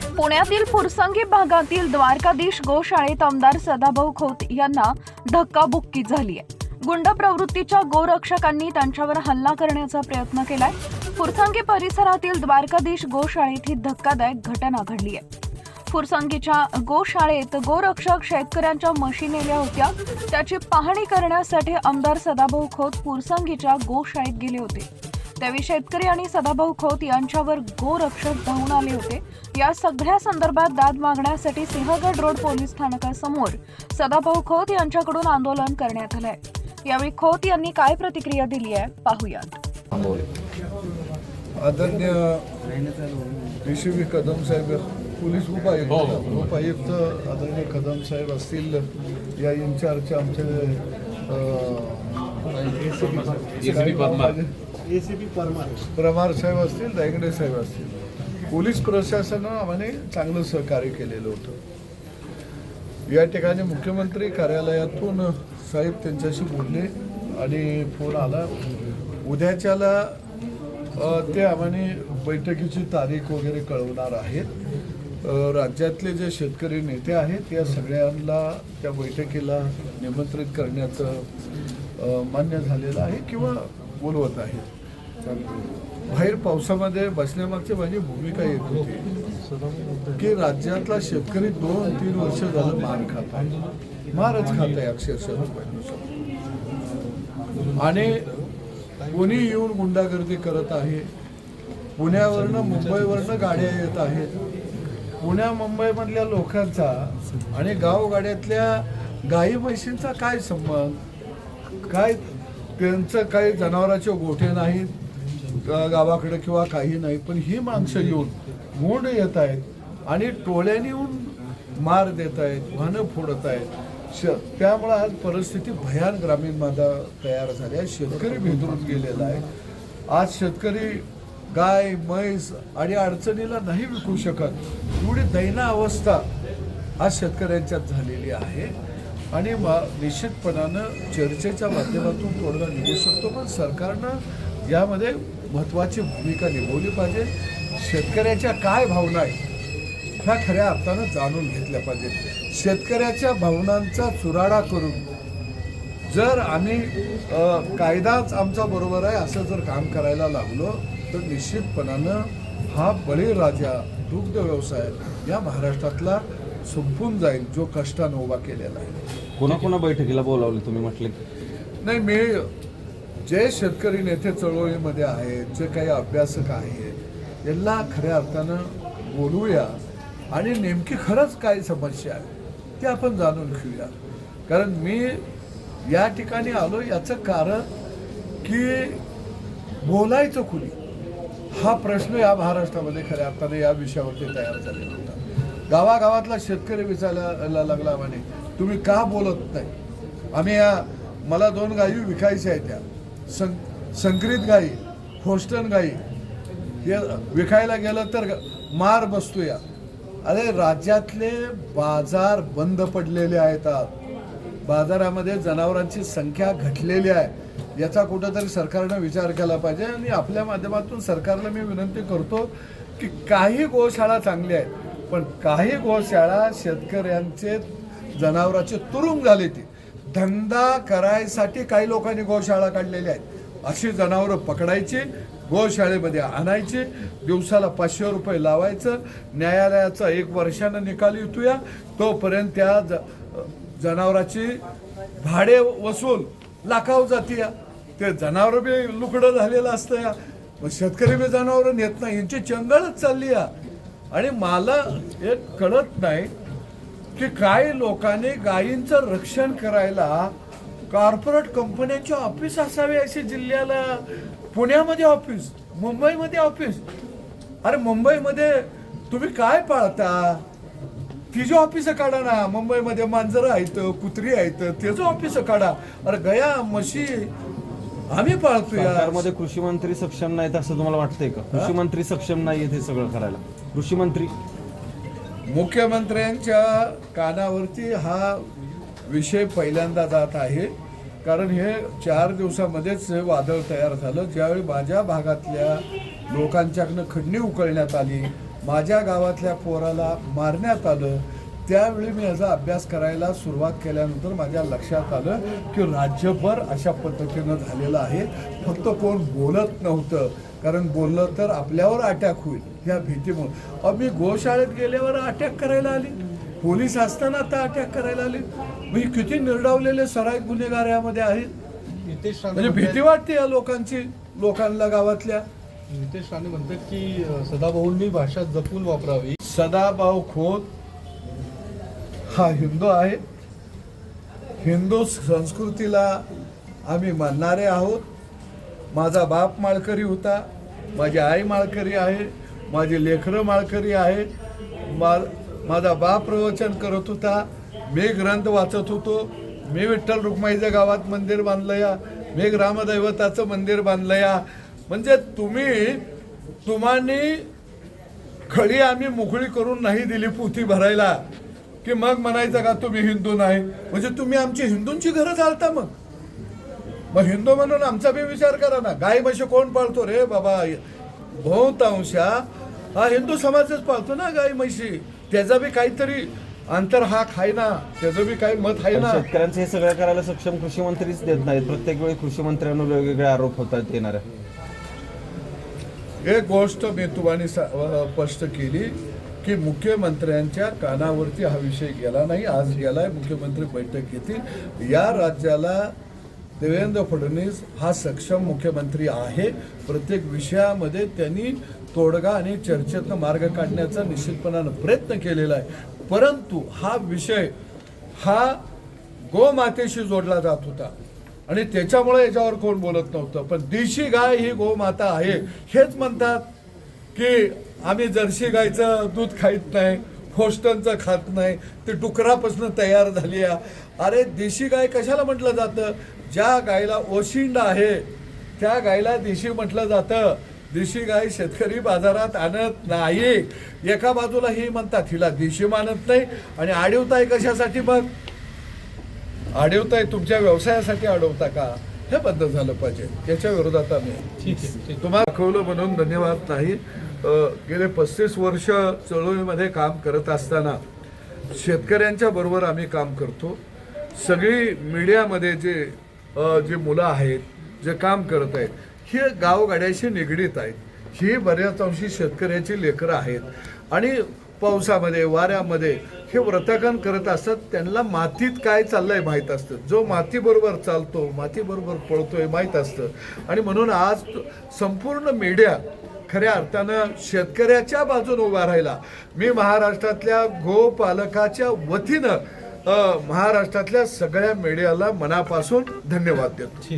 पुण्यातील फुरसंगी भागातील द्वारकाधीश गोशाळेत आमदार सदाभाऊ खोत यांना धक्काबुक्की झाली आहे. गुंड प्रवृत्तीच्या गोरक्षकांनी त्यांच्यावर हल्ला करण्याचा प्रयत्न केलाय. फुरसंगी परिसरातील द्वारकाधीश गोशाळेत ही धक्कादायक घटना घडली आहे. फुरसंगीच्या गोशाळेत गोरक्षक शेतकऱ्यांच्या म्हशी नेल्या होत्या. त्याची पाहणी करण्यासाठी आमदार सदाभाऊ खोत फुरसंगीच्या गोशाळेत गेले होते. त्यावेळी शेतकरी आणि सदाभाऊ खोत यांच्यावर गोरक्षक धावून आले होते. या सगळ्या संदर्भात दाद मागण्यासाठी सिंहगड रोड पोलीस स्थानकासमोर सदाभाऊ खोत यांच्याकडून आंदोलन करण्यात आलंय. यावेळी खोत यांनी काय प्रतिक्रिया दिली आहे? पाहूयात. आदरणीय ऋषी कदम साहेब पोलीस उपायुक्त उपायुक्त आदरणीय कदम साहेब असतील या इन्चार्जचे आमचे A C ACP Parmar. Parmar साहेब असतील दायगडे साहेब असतील. पोलीस प्रशासनानं आम्हाने चांगलं सहकार्य केलेलं होतं. या ठिकाणी मुख्यमंत्री कार्यालयातून साहेब त्यांच्याशी बोलले आणि फोन आला. उद्याच्याला ते आम्हाने बैठकीची तारीख वगैरे कळवणार आहेत. राज्यातले जे शेतकरी नेते आहेत या सगळ्यांना त्या बैठकीला निमंत्रित करण्याचं मान्य झालेलं आहे. किंवा बोलवत आहे. बाहेर पावसामध्ये बसण्यामागची माझी भूमिका येत होती. की राज्यातला शेतकरी दोन तीन वर्ष झालं मार खात आहे. मारच खात आहे अक्षरशः आणि कोणी येऊन गुंडागर्दी करत आहे. पुण्यावरनं मुंबईवरनं गाड्या येत आहेत. पुण्या मुंबईमधल्या लोकांचा आणि गावगाड्यातल्या गाई म्हशींचा काय संबंध? काय त्यांचं काही जनावराचे गोठे नाहीत गावाकडे किंवा काही नाही पण ही माणसं येऊन मोंड येत आहेत आणि टोळ्याने येऊन मार देत आहेत वाहनं फोडत आहेत. श त्यामुळं आज परिस्थिती भयान ग्रामीण माझा तयार झाली आहे. शेतकरी भेदरून गेलेला आहे. आज शेतकरी गाय म्हैस आणि अडचणीला नाही विकू शकत. एवढी दैना अवस्था आज शेतकऱ्यांच्यात झालेली आहे. आणि मा निश्चितपणानं चर्चेच्या माध्यमातून तोडगा निघू शकतो पण सरकारनं यामध्ये महत्त्वाची भूमिका निभावली पाहिजे. शेतकऱ्याच्या काय भावना आहेत ह्या खऱ्या अर्थानं जाणून घेतल्या पाहिजेत. शेतकऱ्याच्या भावनांचा चुराडा करून जर आम्ही कायदाच आमचा बरोबर आहे असं जर काम करायला लागलो तर निश्चितपणानं हा बळीराजा दुग्ध व्यवसाय या महाराष्ट्रातला संपून जाईल जो कष्टानं उभा केलेला आहे. कोणा बैठकीला बोलावले तुम्ही म्हटले? नाही मी जे शेतकरी नेते चळवळीमध्ये आहेत जे काही अभ्यासक आहेत यांना खऱ्या अर्थानं बोलूया आणि नेमकी खरंच काय समस्या आहे ते आपण जाणून घेऊया. कारण मी या ठिकाणी आलो याचं कारण की बोलायचं कुणी? हा प्रश्न या महाराष्ट्रामध्ये खऱ्या अर्थाने या विषयावरती तयार झालेला गावागावातला शेतकरी विचारायला लागला म्हणे. तुम्ही का बोलत नाही? आम्ही या मला दोन गायी विकायच्या आहेत त्या. सं संकरित गायी होस्टन गायी. हे विकायला गेलं तर मार बसतो या. अरे राज्यातले बाजार बंद पडलेले आहेत बाजारामध्ये जनावरांची संख्या घटलेली आहे. याचा कुठंतरी सरकारनं विचार केला पाहिजे आणि आपल्या माध्यमातून सरकारला मी विनंती करतो की काही गोशाळा चांगल्या आहेत. पण काही गोशाळा शेतकऱ्यांचे जनावरांचे तुरुंग झाले ते. धंदा करायसाठी काही लोकांनी गोशाळा काढलेल्या आहेत. अशी जनावरं पकडायची गोशाळेमध्ये आणायची दिवसाला पाचशे रुपये लावायचं न्यायालयाचा एक वर्षानं निकाल येतोया तोपर्यंत त्या ज जनावराची भाडे वसूल लाखाव जाती या ते जनावरं बी लुकडं झालेलं असतं या मग शेतकरी बी जनावरं नेत नाही. यांची चंगळच चालली या आणि मला एक कळत नाही की काही लोकांनी गायींचं रक्षण करायला कॉर्पोरेट कंपन्यांचे ऑफिस असावे असे जिल्ह्याला पुण्यामध्ये ऑफिस मुंबईमध्ये ऑफिस अरे मुंबईमध्ये तुम्ही काय पाळता? तिचे ऑफिस काढा ना. मुंबईमध्ये मांजरं आहेत कुत्री आहेत त्याचं ऑफिस काढा. अरे गया म्हशी आम्ही पाळतो या सरकारमध्ये कृषी मंत्री सक्षम नाहीत असं तुम्हाला वाटतंय का? कृषी मंत्री सक्षम नाहीयेत हे सगळं करायला. कृषी मंत्री मुख्यमंत्र्यांच्या कानावरती हा विषय पहिल्यांदा जात आहे. कारण हे चार दिवसामध्येच वादळ तयार झालं. ज्यावेळी माझ्या भागातल्या लोकांच्याकडनं खंडणी उकळण्यात आली माझ्या गावातल्या पोराला मारण्यात आलं त्यावेळी मी याचा अभ्यास करायला सुरुवात केल्यानंतर माझ्या लक्षात आलं की राज्यभर अशा पद्धतीनं झालेलं आहे. फक्त कोण बोलत नव्हतं. कारण बोललं तर आपल्यावर अटॅक होईल ह्या भीतीमुळे. मी गोशाळेत गेल्यावर अटॅक करायला आली. पोलीस असताना आता अटॅक करायला आली. म्हणजे किती निर्डावलेले सराईत गुन्हेगार यामध्ये आहेत म्हणजे भीती वाटते या लोकांची लोकांना गावातल्या. नितेश राणे म्हणतात की सदाभाऊंनी भाषा जपून वापरावी. सदाभाऊ खोत हा हिंदू आहे. हिंदू संस्कृतीला आम्ही मानणारे आहोत. माझा बाप माळकरी होता माझी आई माळकरी आहे माझी लेखरं माळकरी आहे. मा माझा बाप प्रवचन करत होता मी ग्रंथ वाचत होतो मी विठ्ठल रुक्माईचं गावात मंदिर बांधलं या मी ग्रामदैवताचं मंदिर बांधलं या. म्हणजे तुम्ही तुम्हानी खडी आम्ही मोकळी करून नाही दिली पोथी भरायला. की मग म्हणायचं का तुम्ही हिंदू नाही? म्हणजे तुम्ही आमची हिंदूंची घरं चालता मग. मग हिंदू म्हणून आमचा बी विचार करा ना. गाय म्हशी कोण पाळतो? रे बाबा बहुतांशा हा हिंदू समाजच पाळतो ना गाय म्हशी. त्याचा बी काहीतरी अंतर हा खाय ना. त्याचं बी काही मत आहे ना. शेतकऱ्यांचं हे सगळं करायला सक्षम कृषी मंत्रीच देत नाहीत. प्रत्येक वेळी कृषी मंत्र्यांवर वेगवेगळे आरोप होतात येणाऱ्या. एक गोष्ट मी तुम्हाला सा- अ, स्पष्ट केली की मुख्यमंत्र्यांच्या कानावरती हा विषय गेला नाही. आज गेलाय मुख्यमंत्री बैठक घेतील. या राज्याला देवेंद्र फडणवीस हा सक्षम मुख्यमंत्री आहे. प्रत्येक विषयामध्ये त्यांनी तोडगा आणि चर्चेतनं मार्ग काढण्याचा निश्चितपणानं प्रयत्न केलेला आहे. परंतु हा विषय हा गोमातेशी जोडला जात होता. आणि त्याच्यामुळे याच्यावर कोण बोलत नव्हतं. पण देशी गाय ही गोमाता आहे. हेच म्हणतात की आम्ही जर्सी गायचं दूध खाईत नाही होस्टनचं खात नाही. ते डुकरापासून तयार झाली आहे. अरे देशी गाय कशाला म्हटलं जातं? ज्या गायला ओशिंड आहे त्या गायला देशी म्हटलं जातं. देशी गाय शेतकरी बाजारात आणत नाही. एका बाजूला ही म्हणतात हिला देशी मानत नाही. आणि आडवताय कशासाठी मग? अडवताय तुमच्या व्यवसायासाठी अडवता का? हे बंद झालं पाहिजे. याच्या विरोधात आम्ही. तुम्हाला दाखवलं म्हणून धन्यवाद. नाही गेले पस्तीस वर्ष चळवळीमध्ये काम करत असताना शेतकऱ्यांच्या बरोबर आम्ही काम करतो. सगळी मीडियामध्ये जे जे मुलं आहेत जे काम करत आहेत हे गावगाड्याशी निगडीत आहेत. ही बऱ्याच अंशी शेतकऱ्याची लेकरं आहेत. आणि पावसामध्ये वाऱ्यामध्ये हे व्रतकन करत असतात त्यांना मातीत काय चाललंय माहीत असतं. जो मातीबरोबर चालतो मातीबरोबर पळतोय माहीत असतं. आणि म्हणून आज संपूर्ण मीडिया खऱ्या अर्थानं शेतकऱ्याच्या बाजून उभा राहिला. मी महाराष्ट्रातल्या गोपालकाच्या वतीनं महाराष्ट्रातल्या सगळ्या मीडियाला मनापासून धन्यवाद देतो.